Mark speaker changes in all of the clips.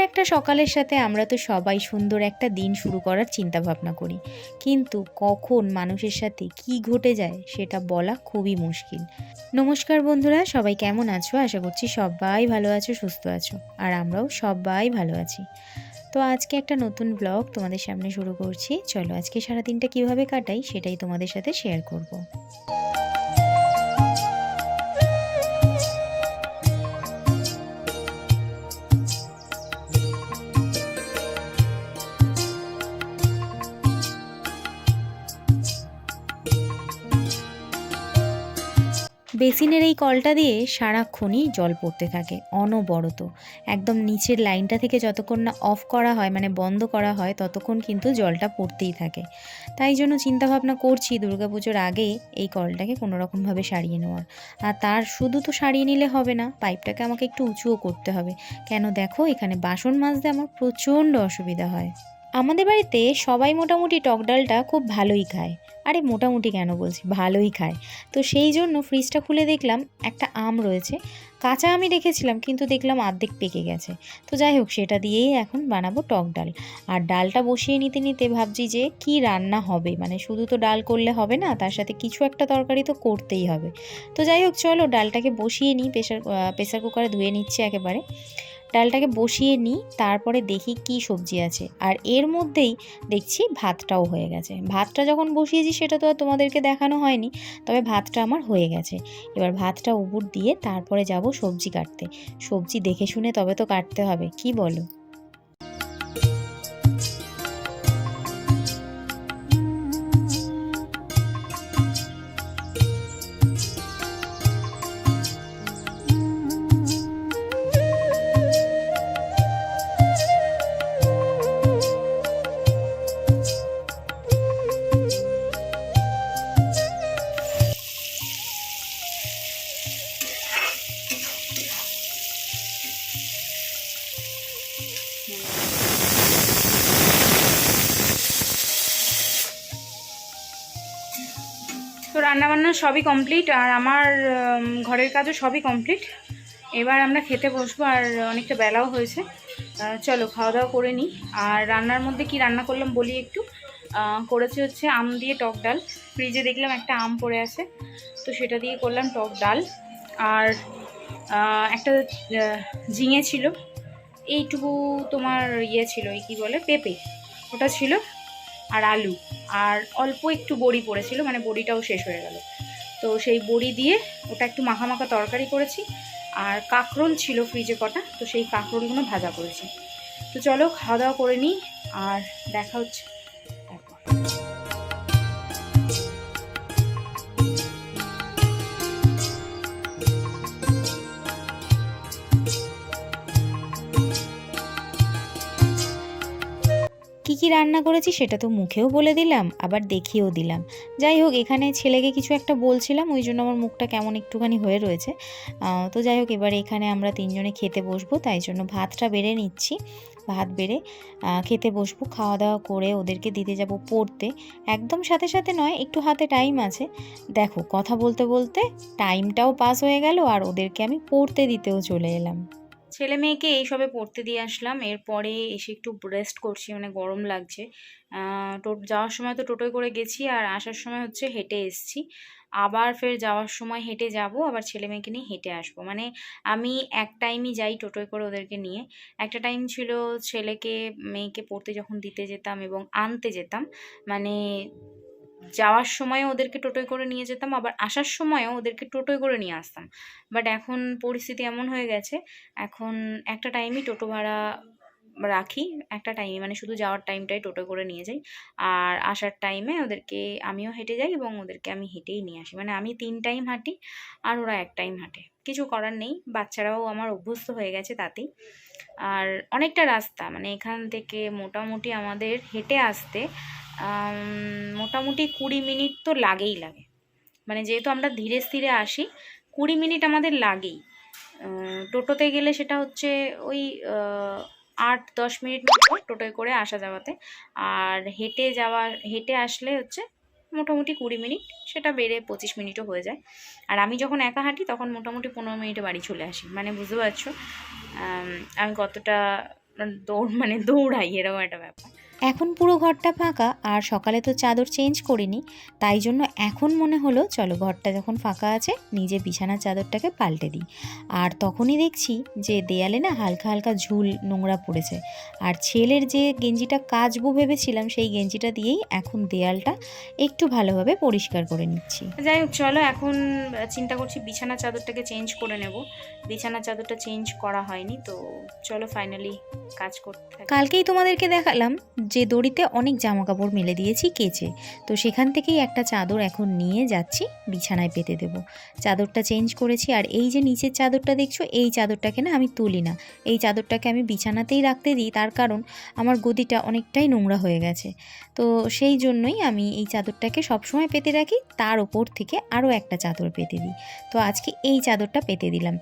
Speaker 1: একটা সকালের সাথে আমরা তো সবাই সুন্দর একটা দিন শুরু করার চিন্তা ভাবনা করি। কিন্তু কখন মানুষের সাথে কি ঘটে যায় সেটা বলা খুবই মুশকিল। নমস্কার বন্ধুরা, সবাই কেমন আছো? আশা করছি সবাই ভালো আছো, সুস্থ আছো, আর আমরাও সবাই ভালো আছি। তো আজকে একটা নতুন ব্লগ তোমাদের সামনে শুরু করছি। চলো আজকে সারাদিনটা কীভাবে কাটাই সেটাই তোমাদের সাথে শেয়ার করব। বেসিনের এই কলটা দিয়ে সারাক্ষণই জল পড়তে থাকে, অনবরত। একদম নিচের লাইনটা থেকে যতক্ষণ না অফ করা হয় মানে বন্ধ করা হয়, ততক্ষণ কিন্তু জলটা পড়তেই থাকে। তাই জন্য চিন্তাভাবনা করছি দুর্গাপুজোর আগে এই কলটাকে কোনো রকমভাবে সারিয়ে নেওয়ার। আর তার শুধু তো সারিয়ে নিলে হবে না, পাইপটাকে আমাকে একটু উঁচুও করতে হবে। কেন দেখো, এখানে বাসন মাজতে আমার প্রচণ্ড অসুবিধা হয়। আমাদের বাড়িতে সবাই মোটামুটি টক ডালটা খুব ভালোই খায়। আরে মোটামুটি কেন বলছি? ভালোই খায়। তো সেই জন্য ফ্রিজটা খুলে দেখলাম, একটা আম রয়েছে। কাঁচা আমি রেখেছিলাম, কিন্তু দেখলাম অর্ধেক পেকে গেছে। তো যাই হোক, সেটা দিয়েই এখন বানাবো টক ডাল। আর ডালটা বসিয়ে নিতে নিতে ভাবছি যে কি রান্না হবে? মানে শুধু তো ডাল করলে হবে না, তার সাথে কিছু একটা তরকারি তো করতেই হবে। তো যাই হোক, চলো ডালটাকে বসিয়ে নিই প্রেশার প্রেশার কুকারে ধুয়ে নিচ্ছে একেবারে। ডালটাকে বসিয়ে নিই, তারপরে দেখি কি সবজি আছে। আর এর মধ্যেই দেখছি ভাতটাও হয়ে গেছে। ভাতটা যখন বসিয়েছি সেটা তো আর তোমাদেরকে দেখানো হয়নি, তবে ভাতটা আমার হয়ে গেছে। এবার ভাতটা উপর দিয়ে তারপরে যাব সবজি কাটতে। সবজি দেখে শুনে তবে তো কাটতে হবে, কি বলো?
Speaker 2: রান্নাবান্না সবই কমপ্লিট আর আমার ঘরের কাজও সবই কমপ্লিট এবার আমরা খেতে বসবো আর অনেকটা বেলাও হয়েছে। চলো খাওয়া দাওয়া করে নিই। আর রান্নার মধ্যে কি রান্না করলাম বলি একটু। করেছি হচ্ছে আম দিয়ে টক ডাল। ফ্রিজে দেখলাম একটা আম পড়ে আছে। তো সেটা দিয়ে করলাম টক ডাল। আর একটা ঝিঙে ছিল। এইটুকু তোমার ইয়ে ছিল, এই কী বলে, পেঁপে। ওটা ছিল। আর আলু। আর অল্প একটু বড়ি পড়েছিল মানে বড়িটাও শেষ হয়ে গেল। তো সেই বড়ি দিয়ে ওটা একটু মাখা মাখা তরকারি করেছি। আর কাঁকরোল ছিল ফ্রিজে কটা, তো সেই কাঁকরোলগুলো ভাজা করেছি। তো চলো খাওয়া দাওয়া করে নিই, আর দেখা হচ্ছে।
Speaker 1: কি কি রান্না করেছি সেটা তো মুখেও বলে দিলাম, আবার দেখিয়েও দিলাম। যাই হোক, এখানে ছেলেকে কিছু একটা বলছিলাম, ওই জন্য আমার মুখটা কেমন একটুখানি হয়ে রয়েছে। তো যাই হোক, এবার এখানে আমরা তিনজনে খেতে বসবো, তাই জন্য ভাতটা বেড়ে নিচ্ছি। ভাত বেড়ে খেতে বসবো, খাওয়া দাওয়া করে ওদেরকে দিতে যাব পড়তে। একদম সাথে সাথে নয়, একটু হাতে টাইম আছে। দেখো, কথা বলতে বলতে টাইমটাও পাস হয়ে গেল, আর ওদেরকে আমি পড়তে দিতেও চলে এলাম।
Speaker 2: ছেলে মেয়েকে এইসবে পড়তে দিয়ে আসলাম। এরপরে এসে একটু রেস্ট করছি মানে গরম লাগছে। যাওয়ার সময় তো টোটোয় করে গেছি আর আসার সময় হচ্ছে হেঁটে এসছি। আবার ফের যাওয়ার সময় হেঁটে যাব, আবার ছেলে মেয়েকে নিয়ে হেঁটে আসব। মানে আমি এক টাইমই যাই টোটোয় করে ওদেরকে নিয়ে। একটা টাইম ছিল ছেলেকে, মেয়েকে পড়তে যখন দিতে যেতাম এবং আনতে যেতাম। মানে যাওয়ার সময় ওদেরকে টোটোয় করে নিয়ে যেতাম, আবার আসার সময়ও ওদেরকে টোটোয় করে নিয়ে আসতাম। বাট এখন পরিস্থিতি এমন হয়ে গেছে, এখন একটা টাইমই টোটো ভাড়া রাখি একটা টাইমে মানে শুধু যাওয়ার টাইমটাই টোটো করে নিয়ে যাই। আর আসার টাইমে ওদেরকে আমিও হেঁটে যাই এবং ওদেরকে আমি হেঁটেই নিয়ে আসি। মানে আমি তিন টাইম হাঁটি আর ওরা এক টাইম হাঁটে। কিছু করার নেই, বাচ্চারাও আমার অভ্যস্ত হয়ে গেছে তাতেই। আর অনেকটা রাস্তা মানে এখান থেকে মোটামুটি আমাদের হেঁটে আসতে মোটামুটি কুড়ি মিনিট তো লাগেই লাগে। মানে যেহেতু আমরা ধীরে স্থিরে আসি, কুড়ি মিনিট আমাদের লাগেই। টোটোতে গেলে সেটা হচ্ছে ওই আট দশ মিনিট মতো টোটোয় করে আসা যাওয়াতে। আর হেঁটে যাওয়া, হেঁটে আসলে হচ্ছে মোটামুটি কুড়ি মিনিট, সেটা বেড়ে পঁচিশ মিনিটও হয়ে যায়। আর আমি যখন একা হাঁটি, তখন মোটামুটি পনেরো মিনিটে বাড়ি চলে আসি। মানে বুঝতে পারছ? আমি কতটা দৌড় মানে দৌড়াই, এরকম একটা ব্যাপার।
Speaker 1: এখন পুরো ঘরটা ফাঁকা আর সকালে তো চাদর চেঞ্জ করিনি তাই জন্য এখন মনে হলো চলো ঘরটা যখন ফাঁকা আছে নিজে বিছানার চাদরটাকে পাল্টে দিই। আর তখনই দেখছি যে দেয়ালে না হালকা হালকা ঝুল নোংরা পড়েছে। আর ছেলের যে গেঞ্জিটা কাচবো ভেবেছিলাম সেই গেঞ্জিটা দিয়েই এখন দেয়ালটা একটু ভালোভাবে পরিষ্কার করে নিচ্ছি।
Speaker 2: যাই হোক চলো এখন চিন্তা করছি বিছানা চাদরটাকে চেঞ্জ করে নেব। বিছানা চাদরটা চেঞ্জ করা হয়নি তো চলো ফাইনালি কাজ করতে
Speaker 1: কালকেই তোমাদেরকে দেখালাম যে দড়িতে অনেক জামা কাপড় মেলে দিয়েছি কেচে। তো সেখান থেকেই একটা চাদর এখন নিয়ে যাচ্ছি, বিছানায় পেতে দেবো। চাদরটা চেঞ্জ করেছি আর এই যে নিচের চাদরটা দেখছ, এই চাদরটাকে না আমি তুলি না। এই চাদরটাকে আমি বিছানাতেই রাখতে দিই, তার কারণ আমার গদিটা অনেকটাই নোংরা হয়ে গেছে। তো সেই জন্যই আমি এই চাদরটাকে সবসময় পেতে রাখি, তার ওপর থেকে আরও একটা চাদর পেতে দিই। তো আজকে এই চাদরটা পেতে দিলাম।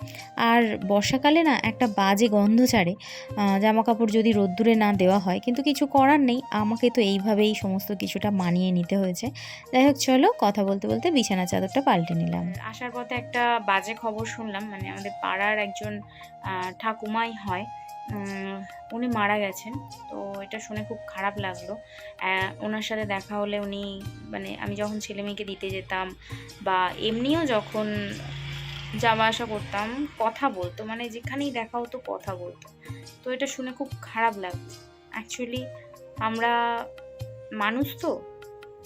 Speaker 1: আর বর্ষাকালে না একটা বাজে গন্ধ ছাড়ে। জামা কাপড় যদি রোদ্দুরে না দেওয়া হয়, কিন্তু কিছু করার নেই। আমাকে তো এইভাবেই সমস্ত কিছুটা মানিয়ে নিতে হয়েছে। যাই হোক, চলো কথা বলতে বলতে বিছানা চাদরটা পাল্টে নিলাম।
Speaker 2: আসার পথে একটা বাজে খবর শুনলাম মানে আমাদের পাড়ার একজন ঠাকুমাই হয় উনি মারা গেছেন। তো এটা শুনে খুব খারাপ লাগল। ওনার সাথে দেখা হলে উনি মানে আমি যখন ছেলে মেয়েকে দিতে যেতাম বা এমনিও যখন যাওয়া আসা করতাম, কথা বলতো। মানে যেখানেই দেখা হতো, কথা বলতো। তো এটা শুনে খুব খারাপ লাগল। অ্যাকচুয়ালি আমরা মানুষ তো,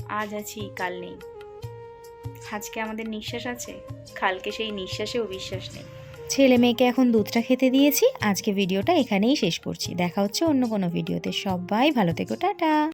Speaker 2: আজ আছি, কাল নেই। আজকে আমাদের নিঃশ্বাস আছে, কালকে সেই নিঃশ্বাসেও বিশ্বাস নেই।
Speaker 1: ছেলে মেয়েকে এখন দুধটা খেতে দিয়েছি, আজকে ভিডিওটা এখানেই শেষ করছি। দেখা হচ্ছে অন্য কোনো ভিডিওতে। সবাই ভালো থেকো, টাটা।